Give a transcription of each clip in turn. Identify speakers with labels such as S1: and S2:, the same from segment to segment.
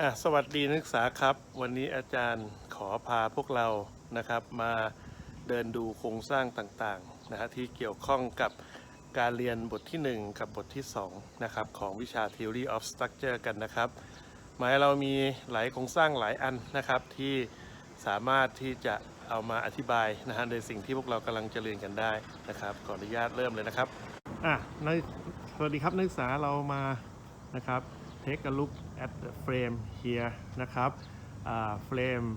S1: อะสวัสดีนักศึกษาครับ วันนี้อาจารย์ขอพาพวกเรานะครับ มาเดินดูโครงสร้างต่างๆนะฮะที่เกี่ยวข้องกับการเรียนบทที่ 1 กับบทที่2นะครับของวิชา Theory of Structure กันนะครับ หมายเรามีหลายโครงสร้างหลายอันนะครับที่สามารถที่จะเอามาอธิบายนะฮะในสิ่งที่พวกเรากำลังจะเรียนกันได้นะครับขออนุญาตเริ่มเลยนะครับอะในสวัสดีครับนักศึกษาเรามานะครับ take a look at the frame here นะครับอ่า frame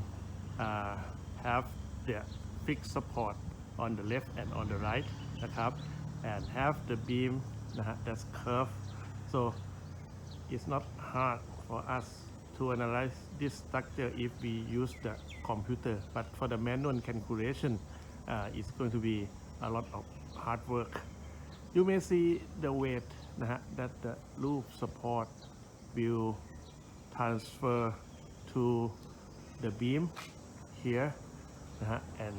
S1: อ่า have the fixed support on the left and on the right นะครับ and have the beam นะฮะ that's curved so it's not hard for us to analyze this structure if we use the computer but for the manual calculation uh, it's going to be a lot of hard work you may see the weight นะฮะ that the roof support will transfer to the beam here uh, and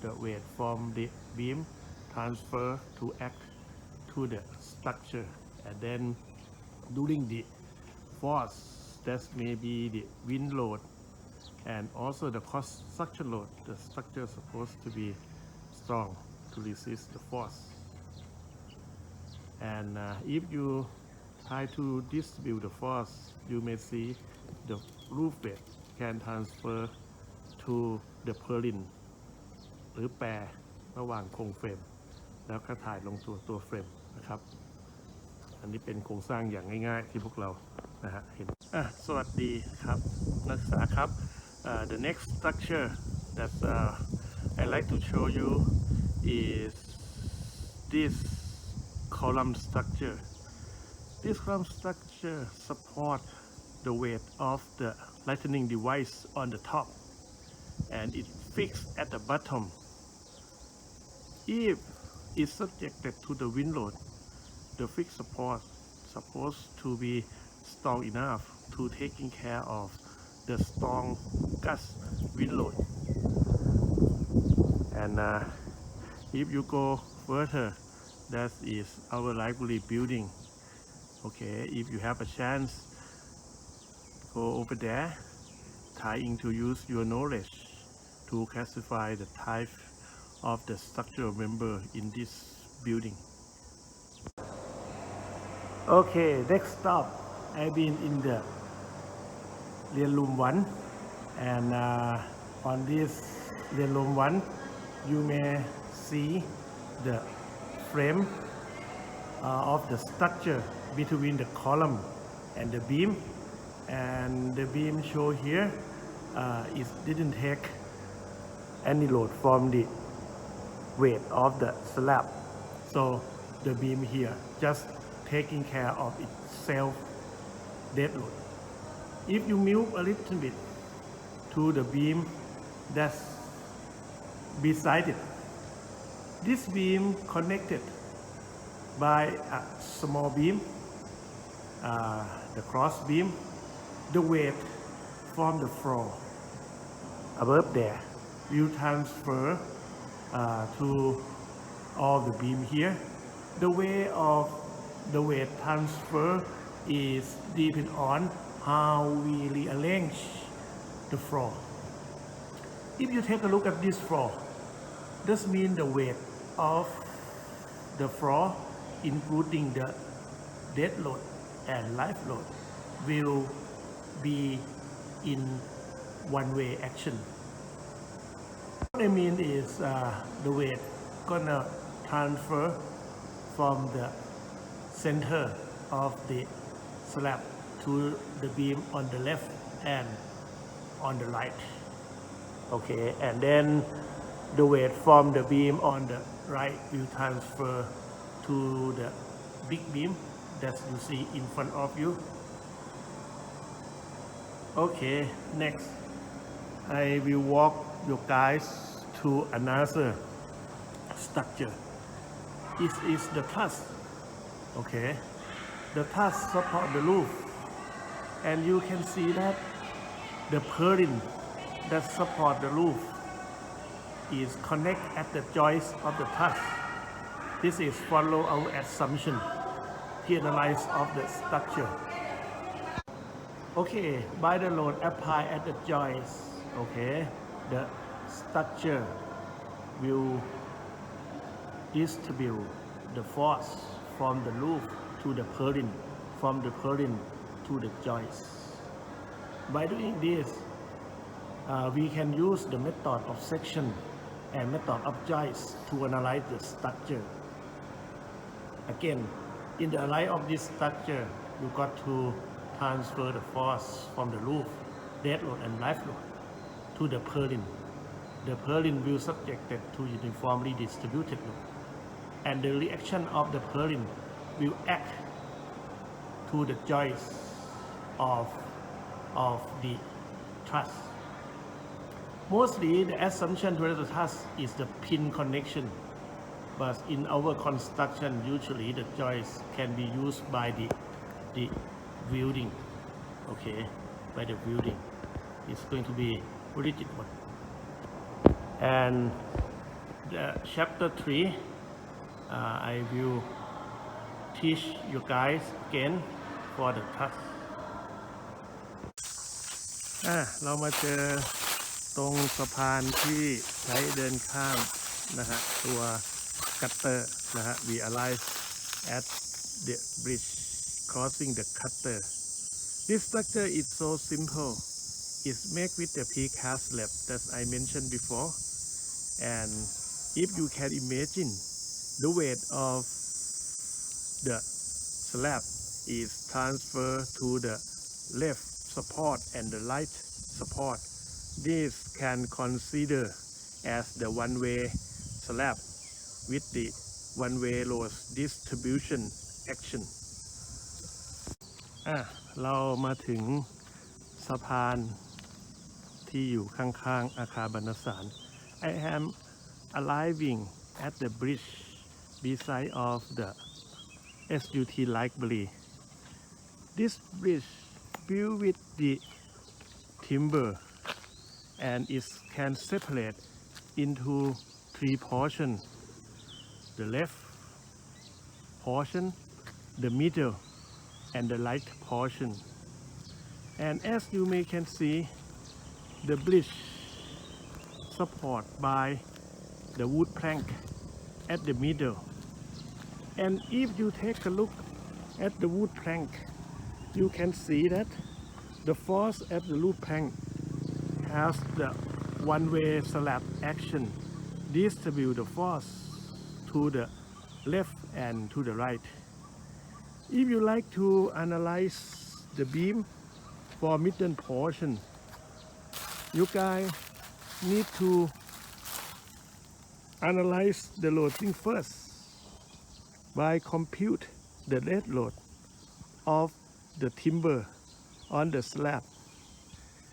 S1: the weight from the beam transfer to act to the structure. And then during the force that may be the wind load and also the cross structure load. The structure is supposed to be strong to resist the force. And uh, if you try to distribute the force you may see the roof weight can transfer to the purlin หรือแปรระหว่างโครงเฟรม แล้วก็ถ่ายลงตัวตัวเฟรมนะครับ อันนี้เป็นโครงสร้างอย่างง่ายๆ ที่พวกเรานะฮะเห็นอะสวัสดีครับนักศึกษาครับ uh, the next structure that uh, I like to show you is this column structure this column structure support the weight of the lightning device on the top and it fixed at the bottom. If it's subjected to the wind load the fixed support supposed to be strong enough to taking care of the strong gust wind load. And uh, if you go further that is our library building okay if you have a chance go over there trying to use your knowledge to classify the type of the structural member in this building Okay, next stop. I've been in the Lian Room 1 and uh, on this Lian Room 1 you may see the frame uh, of the structure between the column and the beam and the beam show here uh, it didn't take any load from the weight of the slab so the beam here just taking care of itself dead load. If you move a little bit to the beam that's beside it, this beam connected by a small beam, uh, the cross beam, the weight from the floor above there will transfer uh, to all the beam here. The way of the weight transfer is depend on how we rearrange the floor. If you take a look at this floor, this means the weight of the floor, including the dead load and life load, will be in one-way action. What I mean is uh, the weight gonna transfer from the center of the slab to the beam on the left and on the right. Okay, and then the weight from the beam on the right will transfer to the big beam that you see in front of you. Okay, next. I will walk you guys to another structure. It is the truss okay. The truss support the roof. And you can see that the purlin that support the roof is connect at the joist of the truss this is follow our assumption the analyze of the structure Okay, by the load apply at the joints. Okay, the structure will distribute the force from the roof to the purlin, from the purlin to the joints. By doing this, uh, we can use the method of section and method of joints to analyze the structure. Again, in the analysis of this structure, you got to transfer the force from the roof, dead load and life load to the purlin. The purlin will subjected to uniformly distributed load. And the reaction of the purlin will act to the joints of, of the truss. Mostly the assumption to the truss is the pin connection but in our construction usually the joists can be used by the the welding okay by the welding it's going to be rigid one and the chapter 3 uh, I will teach you guys again for the truss อ่ะเรามาเจอตรงสะพานที่ใช้เดินข้ามนะฮะตัว กัตเตอร์นะฮะ we arrive at the bridge crossing the cutter this structure is so simple it's made with the precast slab that I mentioned before and if you can imagine the weight of the slab is transferred to the left support and the right support this can consider as the one-way slab with the one-way load distribution action อ่ะเรามาถึงสะพานที่อยู่ข้างๆ อาคารบรรณสาร I am arriving at the bridge beside of the SUT library this bridge built with the timber and it can separate into three portions the left portion the middle and the right portion. And as you may can see the bridge support by the wood plank at the middle. And if you take a look at the wood plank you can see that the force at the wood plank has the one-way slab action. Distribute the force to the left and to the right. If you like to analyze the beam for middle portion you guys need to analyze the loading first by compute the dead load of the timber on the slab.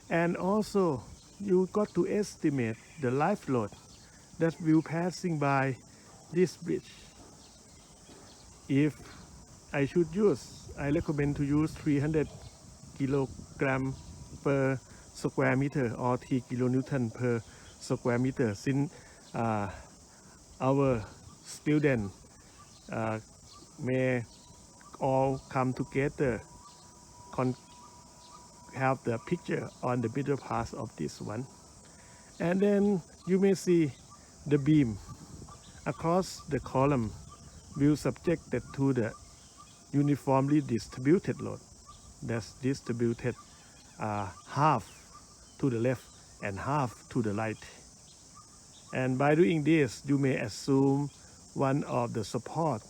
S1: And also you got to estimate the life load that will passing by this bridge. If I should use I recommend to use 300 kilogram per square meter or 3 kilonewton per square meter. Since uh, our student uh, may all come together have the picture on the middle part of this one. And then you may see the beam across the column will subjected to the uniformly distributed load. That's distributed uh, half to the left and half to the right. And by doing this you may assume one of the support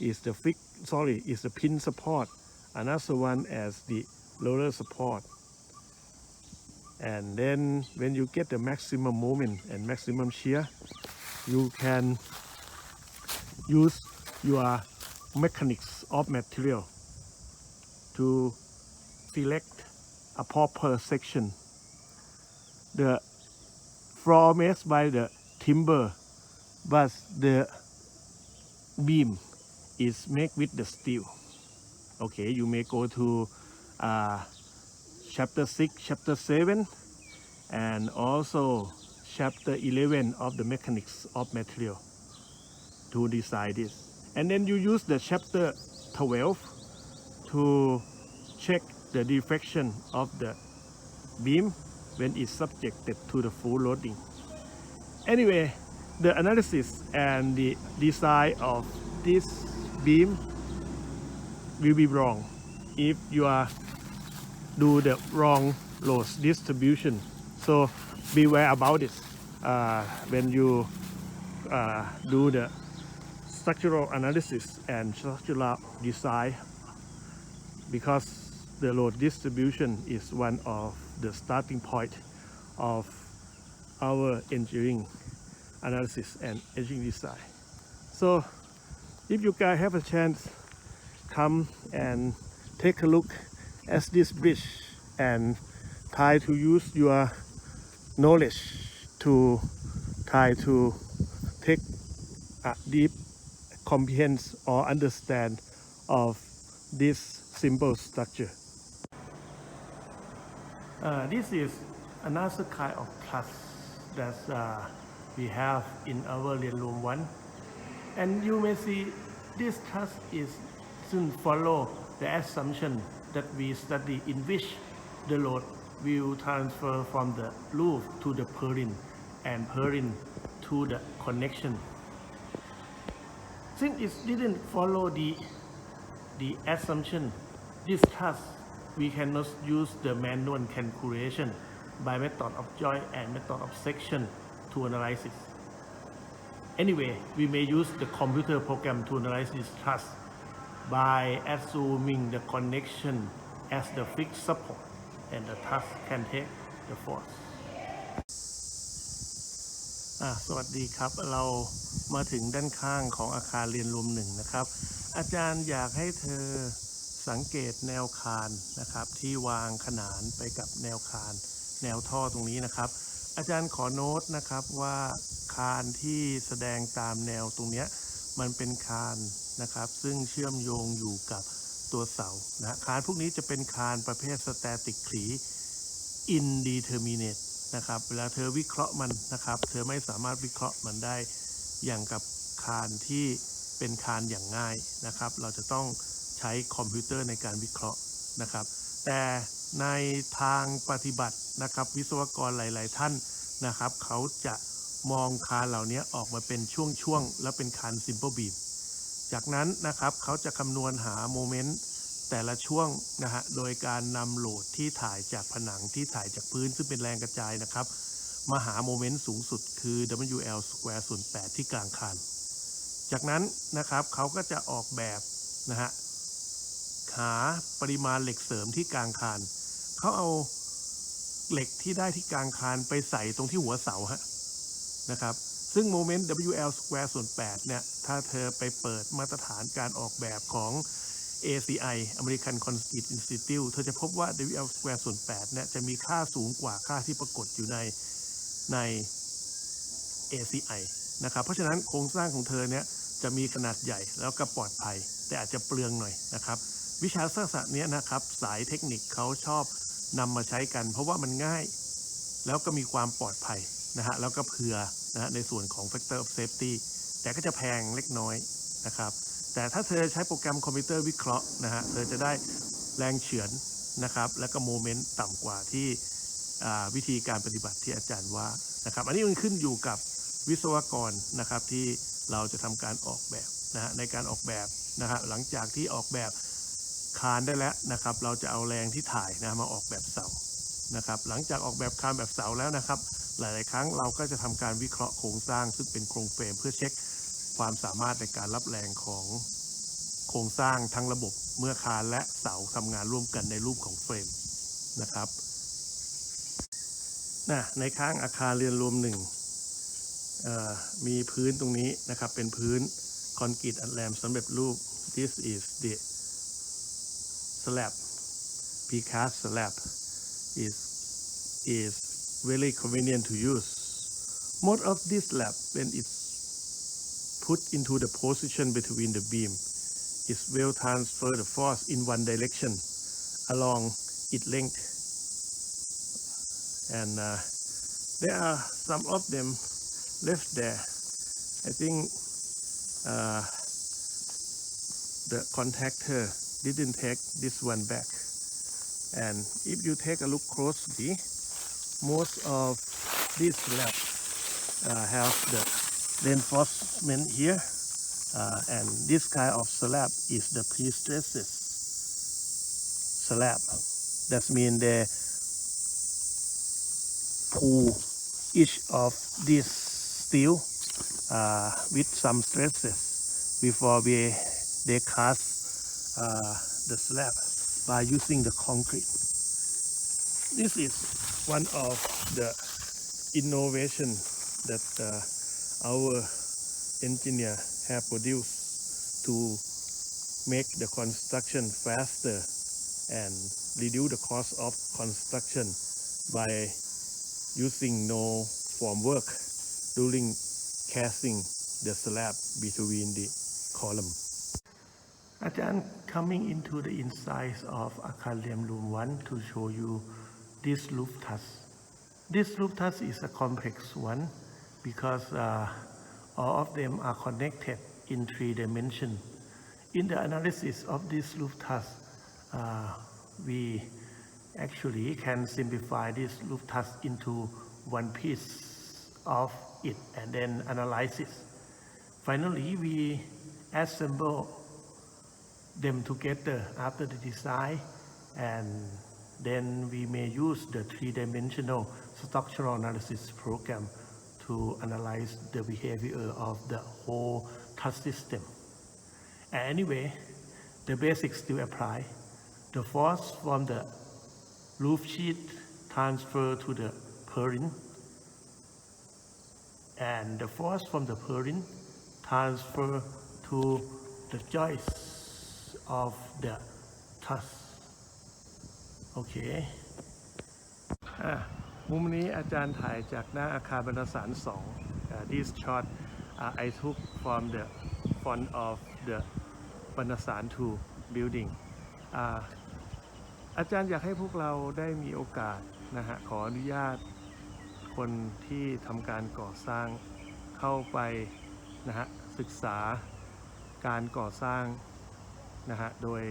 S1: is the fix sorry is the pin support another one as the roller support. And then when you get the maximum moment and maximum shear you can use your mechanics of material to select a proper section. The floor made by the timber but the beam is made with the steel. Okay you may go to uh, chapter 6 chapter 7 and also chapter 11 of the mechanics of material to decide this and then you use the chapter 12 to check the deflection of the beam when it's subjected to the full loading. Anyway, the analysis and the design of this beam will be wrong if you are do the wrong load distribution. So beware about it uh, when you uh, do the structural analysis and structural design because the load distribution is one of the starting point of our engineering analysis and engineering design. So if you guys have a chance, come and take a look at this bridge and try to use your knowledge to try to take a deep comprehension or understand of this simple structure. Uh, this is another kind of class that uh, we have in our real room one. And you may see this class is soon follow the assumption that we study in which the load will transfer from the roof to the purlin and purlin to the connection since it didn't follow the the assumption this task we cannot use the manual calculation by method of joint and method of section to analyze it. Anyway, we may use the computer program to analyze this task by assuming the connection as the fixed support and the task can take the force. อะสวัสดีครับ เรามาถึงด้านข้างของอาคารเรียนรวมหนึ่งนะครับ อาจารย์อยากให้เธอสังเกตแนวคานนะครับ ที่วางขนานไปกับแนวคาน แนวท่อตรงนี้นะครับ อาจารย์ขอโน้ตนะครับว่าคานที่แสดงตามแนวตรงนี้มันเป็นคานนะครับ ซึ่งเชื่อมโยงอยู่กับตัวเสานะคานพวกนี้จะเป็นคานประเภทสแตติกขี indeterminate นะครับ เวลาเธอวิเคราะห์มันนะครับ เธอไม่สามารถวิเคราะห์มันได้อย่างกับคานที่เป็นคานอย่างง่ายนะครับ เราจะต้องใช้คอมพิวเตอร์ในการวิเคราะห์นะครับ แต่ในทางปฏิบัตินะครับวิศวกรหลาย ๆ ท่านนะครับ เขาจะมองคานเหล่านี้ออกมาเป็นช่วง ๆ แล้วเป็นคาน simple beam จากนั้นนะครับเขาจะคำนวณหาโมเมนต์ แต่ละช่วงนะฮะโดยการนำโหลดที่ถ่ายจากผนังที่ถ่ายจากพื้นซึ่งเป็นแรงกระจายนะครับ มาหาโมเมนต์สูงสุดคือ WL square ส่วน8ที่กลางคานจากนั้นนะครับเขาก็จะออกแบบนะฮะหาปริมาณเหล็กเสริมที่กลางคานเขาเอาเหล็กที่ได้ที่กลางคานไปใส่ตรงที่หัวเสาฮะนะครับซึ่งโมเมนต์ WL square ส่วน8เนี่ยถ้าเธอไปเปิดมาตรฐานการออกแบบของ ACI American Concrete Institute เธอจะพบว่า WL square ส่วน8เนี่ยจะมีค่าสูงกว่าค่าที่ปรากฏอยู่ในใน ACI นะครับ เพราะฉะนั้นโครงสร้างของเธอเนี่ยจะมีขนาดใหญ่แล้วก็ปลอดภัย แต่อาจจะเปลืองหน่อยนะครับ วิชาศาสตร์เนี้ยนะครับ สายเทคนิคเขาชอบนำมาใช้กัน เพราะว่ามันง่าย แล้วก็มีความปลอดภัยนะฮะแล้วก็เผื่อนะฮะในส่วนของ factor of safety แต่ก็จะแพงเล็กน้อยนะครับ แต่ถ้าเธอใช้โปรแกรมคอมพิวเตอร์วิเคราะห์นะฮะเธอจะได้แรงเฉือนนะครับ แล้วก็โมเมนต์ต่ำกว่าที่วิธีการปฏิบัติที่อาจารย์ว่านะครับ อันนี้มันขึ้นอยู่กับวิศวกรนะครับที่เราจะทำการออกแบบนะฮะในการออกแบบนะฮะหลังจากที่ออกแบบคานได้แล้วนะครับ เราจะเอาแรงที่ถ่ายนะมาออกแบบเสานะครับ หลังจากออกแบบคานแบบเสาแล้วนะครับ หลาย ๆ ครั้งเราก็จะทำการวิเคราะห์โครงสร้างซึ่งเป็นโครงเฟรมเพื่อเช็ค ความสามารถในการรับแรงของโครงสร้างทั้งระบบเมื่อคานและเสาทำงานร่วมกันในรูปของเฟรมนะครับนะในข้างอาคารเรียนรวมหนึ่งมีพื้นตรงนี้นะครับ เป็นพื้นคอนกรีตอัดแรมสำเร็จรูป this is the slab precast slab is is very convenient to use. Most of this slab, when it's put into the position between the beam, it will transfer the force in one direction along its length. And uh, there are some of them left there. I think uh, the contractor didn't take this one back. And if you take a look closely, most of these slabs uh, have the reinforcement here. Uh, and this kind of slab is the pre-stresses slab. That means they pull each of these steel uh, with some stresses before we they cast uh, the slab by using the concrete. This is one of the innovation that uh, our engineer have produced to make the construction faster and reduce the cost of construction by using no formwork during casting the slab between the column. Ajahn, coming into the inside of Aquarium Room 1 to show you this roof truss. This roof truss is a complex one because uh, all of them are connected in three dimensions. In the analysis of this roof truss, uh, we actually can simplify this roof truss into one piece of it and then analyze it. Finally, we assemble them together after the design and then we may use the three-dimensional structural analysis program to analyze the behavior of the whole touch system. Anyway, the basics still apply. The force from the roof sheet transfer to the purlin, and the force from the purlin transfer to the joists of the truss. Okay. Ah. มุมนี้อาจารย์ถ่ายจากหน้าอาคารบรรณสาร2อ่า this shot uh, I took from the front of the บรรณสาร2 building อาอาจารย์อยากให้พวกเราได้มีโอกาสนะฮะขออนุญาตคนที่ทำการก่อสร้างเข้าไปนะฮะศึกษาการก่อสร้างนะฮะโดย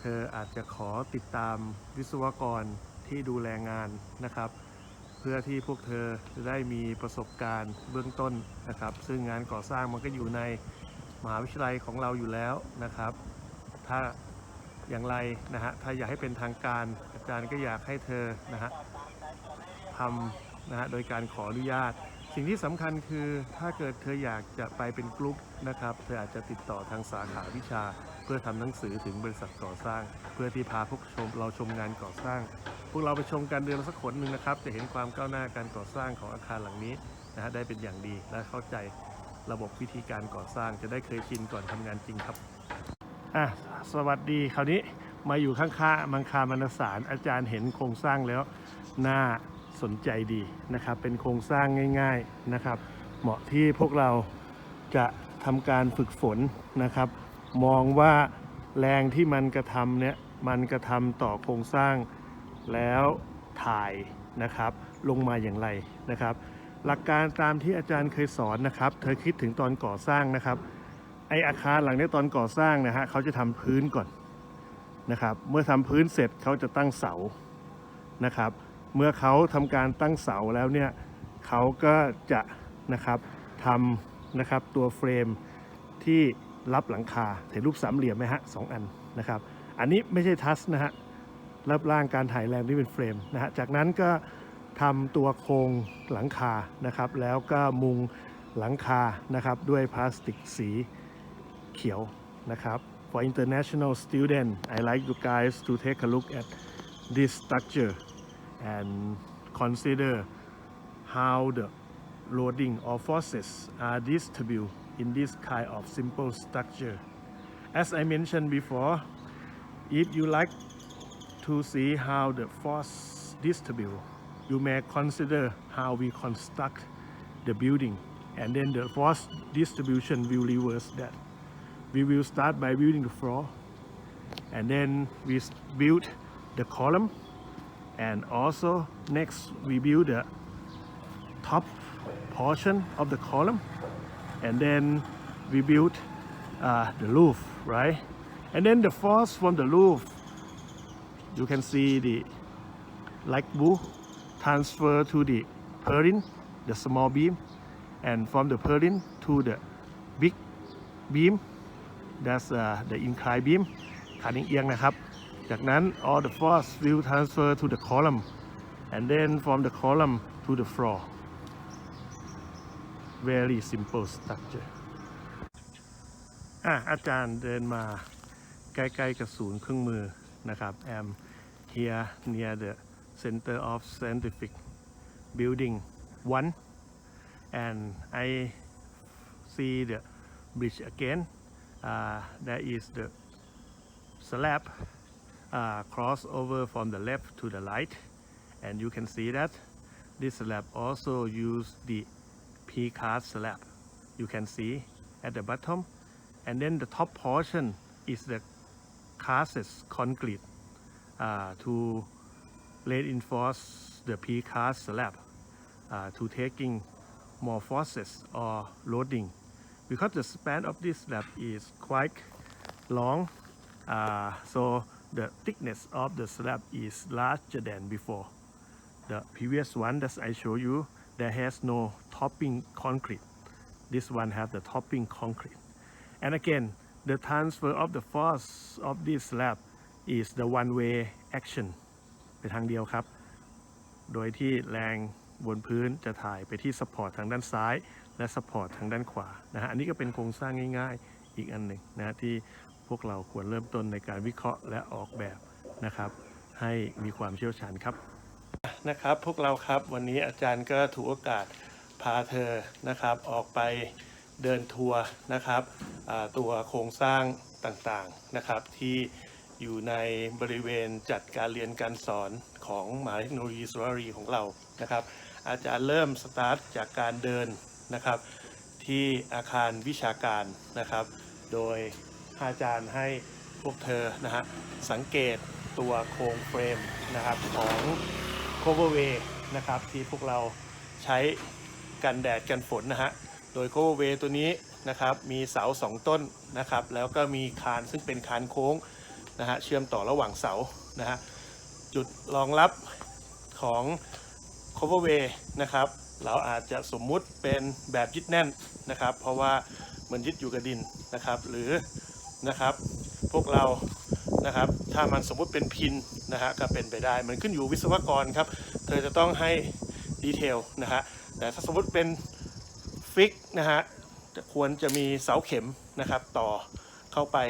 S1: เธออาจจะขอติดตามวิศวกรที่ดูแลงานนะครับ พื่อที่พวกเธอจะได้มีประสบการณ์เบื้องต้นนะครับ ซึ่งงานก่อสร้างมันก็อยู่ในมหาวิทยาลัยของเราอยู่แล้วนะครับ ถ้าอย่างไรนะฮะถ้าอยากให้เป็นทางการ อาจารย์ก็อยากให้เธอนะฮะทำนะฮะโดยการขออนุญาต สิ่งที่สำคัญคือถ้าเกิดเธออยากจะไปเป็นกลุ่มนะครับ เธออาจจะติดต่อทางสาขาวิชา เพื่อทำหนังสือถึงบริษัทก่อสร้าง เพื่อที่พาพวกชมเราชมงานก่อสร้าง พวกเราไปชมกันเดือนละสักขนหนึ่งนะครับ จะเห็นความก้าวหน้าการก่อสร้างของอาคารหลังนี้นะฮะได้เป็นอย่างดีและเข้าใจระบบวิธีการก่อสร้างจะได้เคยชินก่อนทำงานจริงครับอะสวัสดีคราวนี้มาอยู่ข้างๆมังคามนสารอาจารย์เห็นโครงสร้างแล้วน่าสนใจดีนะครับ เป็นโครงสร้างง่าย ๆนะครับ เหมาะที่พวกเราจะทำการฝึกฝนนะครับ มองว่าแรงที่มันกระทำเนี่ยมันกระทำต่อโครงสร้าง แล้วถ่ายนะครับ ลงมาอย่างไรนะครับ หลักการตามที่อาจารย์เคยสอนนะครับ เธอคิดถึงตอนก่อสร้างนะครับ ไออาคารหลังนี้ตอนก่อสร้างนะฮะเขาจะทำพื้นก่อนนะครับ เมื่อทำพื้นเสร็จเขาจะตั้งเสานะครับ เมื่อเขาทำการตั้งเสาแล้วเนี่ยเขาก็จะนะครับทำนะครับตัวเฟรมที่รับหลังคาเห็นรูปสามเหลี่ยมไหมฮะสองอันนะครับ อันนี้ไม่ใช่ทัสนะฮะ รับร่างการถ่ายแรงที่เป็นเฟรมนะฮะจากนั้นก็ทำตัวโครงหลังคานะครับ แล้วก็มุงหลังคานะครับด้วยพลาสติกสีเขียวนะครับ For international student I like you guys to take a look at this structure and consider how the loading or forces are distributed in this kind of simple structure as I mentioned before if you like to see how the force distribute. You may consider how we construct the building and then the force distribution will reverse that. We will start by building the floor and then we build the column and also next we build the top portion of the column and then we build uh, the roof right? And then the force from the roof you can see the light blue transfer to the purlin the small beam and from the purlin to the big beam that's uh, the incline beam ขาเอียงนะครับ จากนั้น all the force will transfer to the column and then from the column to the floor very simple structure อะอาจารย์เดินมาใกล้ ๆ กับศูนย์เครื่องมือนะครับ am here near the center of scientific building. One and I see the bridge again. Uh, there is the slab uh, cross over from the left to the right. And you can see that this slab also use the P-cast slab. You can see at the bottom. And then the top portion is the cast concrete uh, to reinforce the P-cast slab uh, to taking more forces or loading. Because the span of this slab is quite long uh, so the thickness of the slab is larger than before. The previous one that I show you there has no topping concrete. This one has the topping concrete. And again the transfer of the force of this slab is the one way action ไปทางเดียวครับ โดยที่แรงบนพื้นจะถ่ายไปที่สปอร์ตทางด้านซ้าย และสปอร์ตทางด้านขวานะฮะอันนี้ก็เป็นโครงสร้างง่าย ๆ อีกอันหนึ่งนะที่พวกเราควรเริ่มต้นในการวิเคราะห์และออกแบบนะครับ ให้มีความเชี่ยวชาญครับนะครับพวกเราครับวันนี้อาจารย์ก็ถือโอกาสพาเธอนะครับออกไปเดินทัวร์นะครับตัวโครงสร้างต่างๆนะครับที่ อยู่ในบริเวณจัดการเรียนการสอนของมหาเทคโนโลยีสุรารีของเรานะครับ อาจารย์เริ่มสตาร์ทจากการเดินนะครับที่อาคารวิชาการนะครับ โดยอาจารย์ให้พวกเธอนะฮะสังเกตตัวโครงเฟรมนะครับของ coverway นะครับที่พวกเราใช้กันแดดกันฝนนะฮะ โดย coverway ตัวนี้นะครับมีเสาสองต้นนะครับ แล้วก็มีคานซึ่งเป็นคานโค้ง นะฮะเชื่อมต่อระหว่างเสานะฮะจุดรองรับของ coverway นะครับเราอาจจะสมมุติเป็นแบบยึดแน่นนะครับ เพราะว่ามันยึดอยู่กับดินนะครับ หรือนะครับพวกเรานะครับถ้ามันสมมุติเป็นพินนะฮะก็เป็นไปได้ มันขึ้นอยู่วิศวกรครับ เธอจะต้องให้ดีเทลนะฮะแต่ถ้าสมมติเป็นฟิกนะฮะจะควรจะมีเสาเข็มนะครับต่อ เข้าไป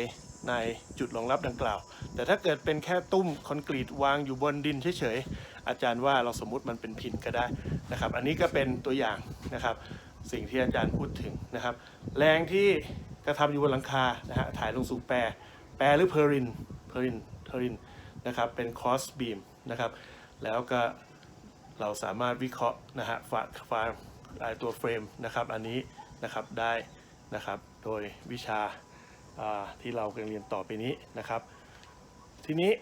S1: ในจุดรองรับดังกล่าว แต่ถ้าเกิดเป็นแค่ตุ้มคอนกรีตวางอยู่บนดินเฉยๆ อาจารย์ว่าเราสมมุติมันเป็นพินก็ได้นะครับ อันนี้ก็เป็นตัวอย่างนะครับ สิ่งที่อาจารย์พูดถึงนะครับ แรงที่กระทำอยู่บนหลังคานะฮะถ่ายลงสู่แปร แปรหรือเพอรินเพอรินเพอรินนะครับเป็นคอสบีมนะครับ แล้วก็เราสามารถวิเคราะห์นะฮะฝาฝาไอ้ตัวเฟรมนะครับ อันนี้นะครับได้นะครับ โดยวิชา ที่เรากำลังเรียนต่อไปนี้นะครับ ทีนี้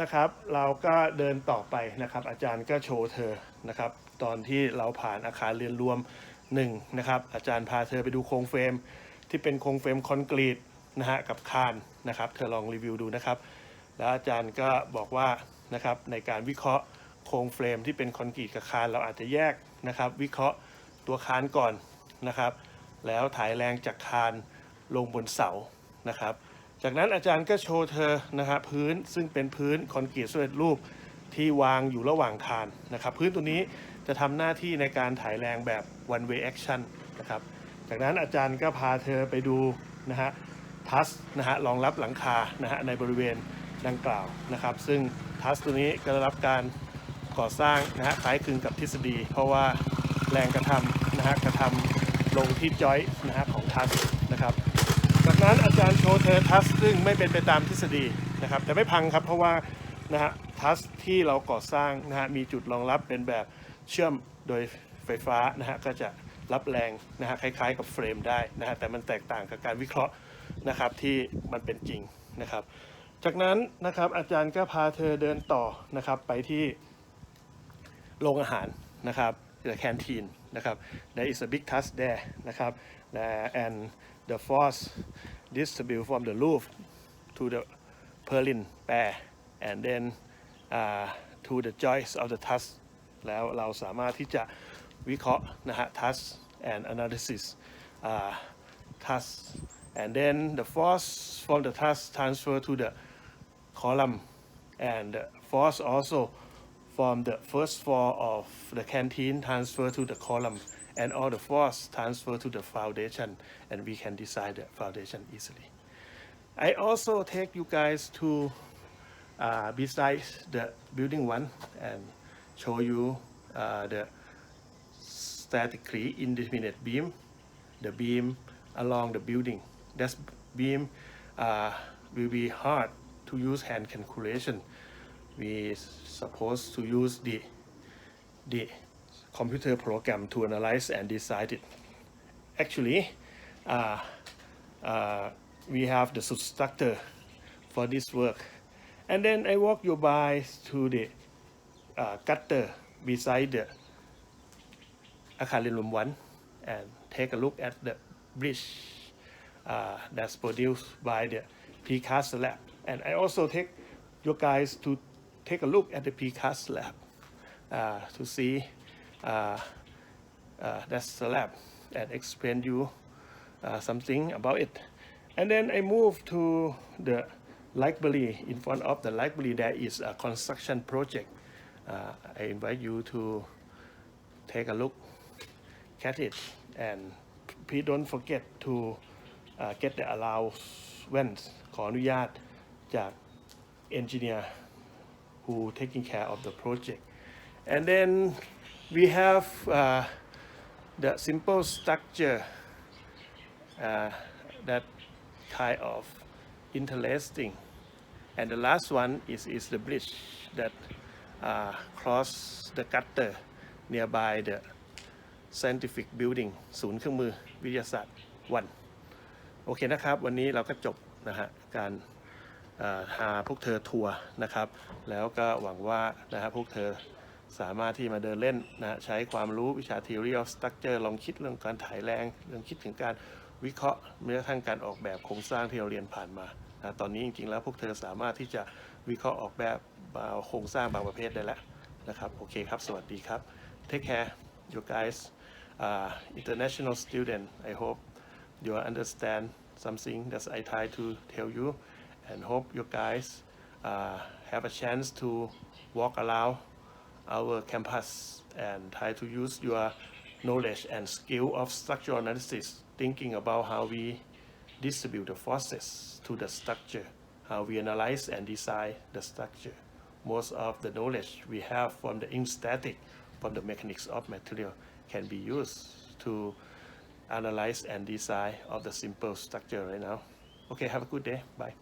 S1: นะครับเราก็เดินต่อไปนะครับ อาจารย์ก็โชว์เธอนะครับ ตอนที่เราผ่านอาคารเรียนรวมหนึ่งนะครับ อาจารย์พาเธอไปดูโครงเฟรม ที่เป็นโครงเฟรมคอนกรีตนะฮะกับคานนะครับ เธอลองรีวิวดูนะครับ แล้วอาจารย์ก็บอกว่านะครับในการวิเคราะห์โครงเฟรมที่เป็นคอนกรีตกับคานเราอาจจะแยกนะครับ วิเคราะห์ตัวคานก่อนนะครับ แล้วถ่ายแรงจากคานลงบนเสา นะครับ จากนั้นอาจารย์ก็โชว์เธอนะครับพื้นซึ่งเป็นพื้นคอนกรีตสำเร็จรูปที่วางอยู่ระหว่างคานนะครับ พื้นตัวนี้จะทำหน้าที่ในการถ่ายแรงแบบ one way action นะครับ จากนั้นอาจารย์ก็พาเธอไปดูนะฮะทัสนะฮะรองรับหลังคานะฮะในบริเวณดังกล่าวนะครับ ซึ่งทัสตัวนี้ก็ได้รับการก่อสร้างนะฮะคล้ายคลึงกับทฤษฎี เพราะว่าแรงกระทำนะฮะกระทำลงที่จอยนะฮะของทัส จากนั้นอาจารย์โชว์เธอทัสซึ่งไม่เป็นไปตามทฤษฎีนะครับแต่ไม่พังครับ เพราะว่านะฮะทัสที่เราก่อสร้างนะฮะมีจุดรองรับเป็นแบบเชื่อมโดยไฟฟ้านะฮะก็จะรับแรงนะฮะคล้ายๆกับเฟรมได้นะฮะแต่มันแตกต่างกับการวิเคราะห์นะครับที่มันเป็นจริงนะครับ จากนั้นนะครับอาจารย์ก็พาเธอเดินต่อนะครับไปที่โรงอาหารนะครับ the canteen นะครับ there is a big task there นะครับ and the force distribute from the roof to the purlin pair and then uh, to the joints of the truss แล้วเราสามารถที่จะวิเคราะห์นะฮะ truss and analysis uh, truss and then the force from the truss transfer to the column and the force also from the first floor of the canteen transfer to the column and all the force transfer to the foundation and we can design the foundation easily. I also take you guys to uh, beside the building one and show you uh, the statically indefinite beam, the beam along the building. That beam uh, will be hard to use hand calculation. We supposed to use the the computer program to analyze and decide it. Actually, uh, uh, we have the substructure for this work. And then I walk you by to the uh, beside the Akarium 1 and take a look at the bridge uh, that's produced by the precast lab. And I also take you guys to take a look at the precast lab uh, to see uh, uh, that slab and explain you uh, something about it and then I move to the library in front of the library there is a construction project uh, I invite you to take a look at it and please don't forget to uh, get the allowance ขออนุญาตจาก engineer who taking care of the project and then we have uh, the simple structure uh, that kind of interesting and the last one is is the bridge that uh, cross the gutter nearby the scientific building ศูนย์เครื่องมือวิทยาศาสตร์วันโอเคนะครับ วันนี้เราก็จบนะฮะการเอ่อพาพวกเธอทัวร์นะครับ แล้วก็หวังว่านะฮะพวกเธอ สามารถที่มาเดินเล่นนะใช้ความรู้วิชา theory of structure ลองคิดเรื่องการถ่ายแรง ลองคิดถึงการวิเคราะห์แม้กระทั่งการออกแบบโครงสร้างที่เราเรียนผ่านมานะตอนนี้จริงๆแล้วพวกเธอสามารถที่จะวิเคราะห์ออกแบบโครงสร้างบางประเภทได้แล้วนะครับโอเคครับ สวัสดีครับ take care you guys uh, international student I hope you understand something that I try to tell you and hope you guys uh, have a chance to walk around our campus and try to use your knowledge and skill of structural analysis thinking about how we distribute the forces to the structure how we analyze and design the structure most of the knowledge we have from the in static from the mechanics of material can be used to analyze and design of the simple structure right now. Okay, have a good day. Bye.